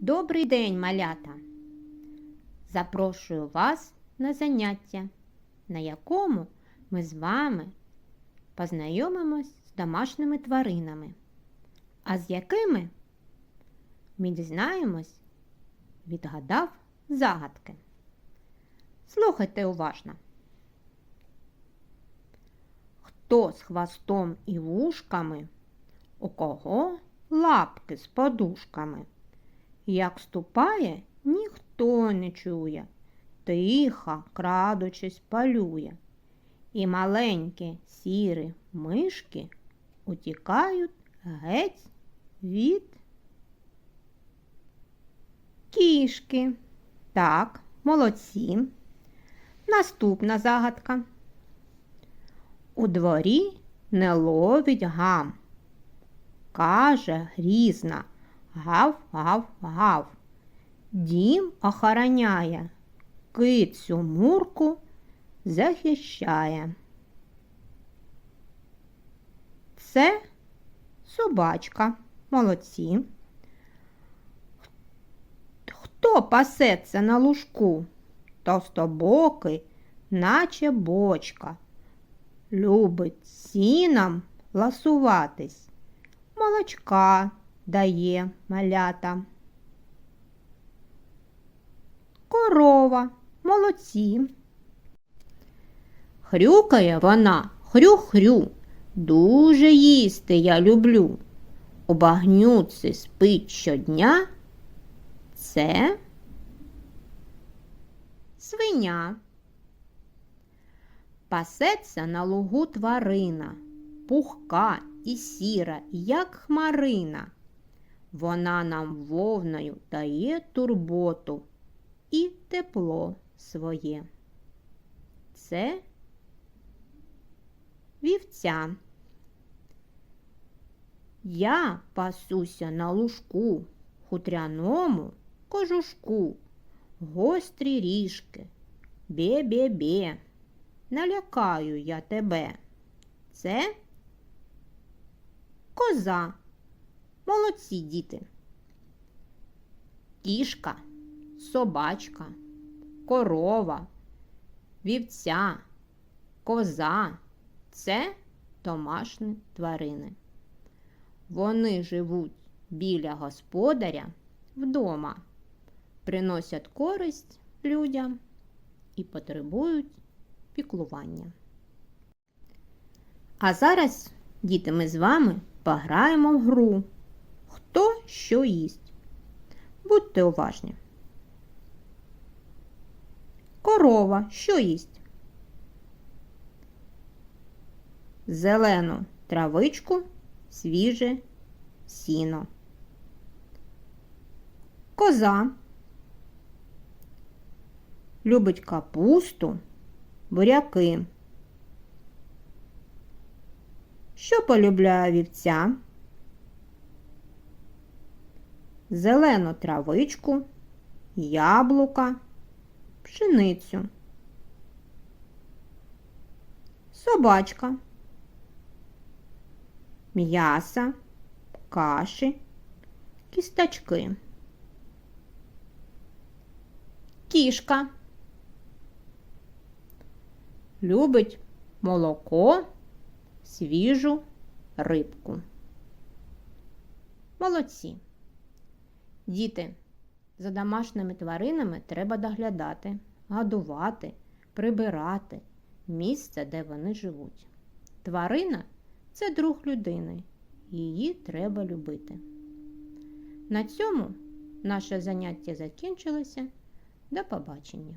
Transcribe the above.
Добрий день, малята! Запрошую вас на заняття, на якому ми з вами познайомимось з домашніми тваринами. А з якими ми дізнаємось, відгадав загадки. Слухайте уважно. Хто з хвостом і вушками, у кого лапки з подушками? Як ступає, ніхто не чує, тихо, крадучись, палює. І маленькі сірі мишки утікають геть від кішки. Так, молодці. Наступна загадка. У дворі не ловить гам. Каже грізна гав, гав, гав. Дім охороняє, кицю мурку захищає. Це собачка. Молодці. Хто пасеться на лужку? Товстобокий, наче бочка. Любить сіном ласуватись, молочка дає малята. Корова, молодці. Хрюкає вона, хрю-хрю, дуже їсти я люблю. У багнюці спить щодня. Це свиня. Пасеться на лугу тварина, пухка і сіра, як хмарина. Вона нам вовною дає турботу і тепло своє. Це вівця. Я пасуся на лужку, хутряному кожушку, гострі ріжки, бе-бе-бе, налякаю я тебе. Це коза. Молодці діти. Кішка, собачка, корова, вівця, коза це домашні тварини. Вони живуть біля господаря вдома, приносять користь людям і потребують піклування. А зараз, діти, ми з вами пограємо в гру. Хто що їсть? Будьте уважні. Корова що їсть? Зелену травичку, свіже сіно. Коза любить капусту, буряки. Що полюбляє вівця? Зелену травичку, яблука, пшеницю. Собачка, м'яса, каші, кісточки. Кішка любить молоко, свіжу рибку. Молодці. Діти, за домашніми тваринами треба доглядати, годувати, прибирати місце, де вони живуть. Тварина це друг людини, її треба любити. На цьому наше заняття закінчилося. До побачення!